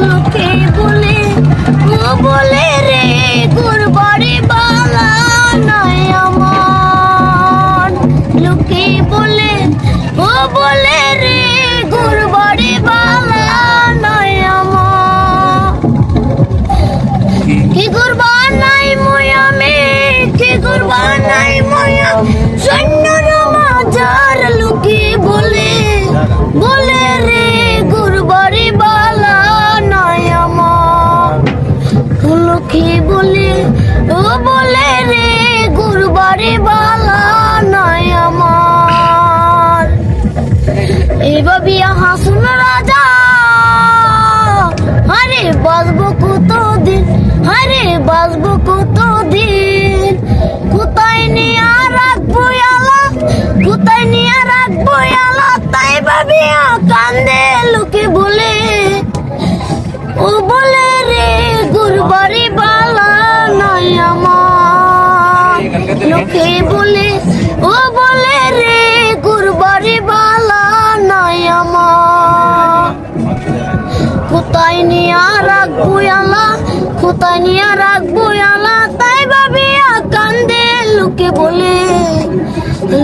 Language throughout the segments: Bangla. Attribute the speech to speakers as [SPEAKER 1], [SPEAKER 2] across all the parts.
[SPEAKER 1] লোকে বলে ও রে গুরবারে বালা নয় আমার। লোকে বলে ও বলে বলে, ও বলে রে, গুরবারি বালা নাই আমার। এভাবে হাসুন রাজা আরে বাজবো কতদিন আরে বাজবো কতদিন? কোথায় নিয়ে রাখব আলা কোথায় নিয়ে রাখব আলা তাই ভাবিয়া কান্দে লোকে বলে, ও বলে রে, গুরবারি বালা লোকে বলে, ও বলে রে, গুরবারি বালা নাই আমার। কোথায় নিয়ে রাখব আলা, কোথায় নিয়ে রাখব আলা? তাই ভাবিয়া কান্দে লোকে বলে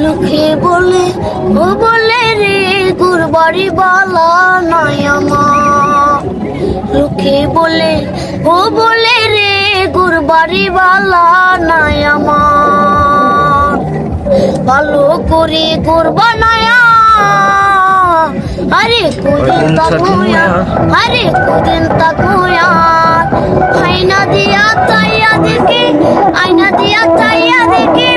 [SPEAKER 1] লোকে বলে, ও বলে রে, গুরবারি বালা নাই আমার। লোকে বলে, ও বলে রে, গুরবারি বালা নাই আমার। ভালো করে করব নয়া আরে কুদিন তাকুয়া আরে কুদিন তাকুয়া আইনা দিয়া তাইয়া দেখি আয়না দিয়া তাইয়া দেখি।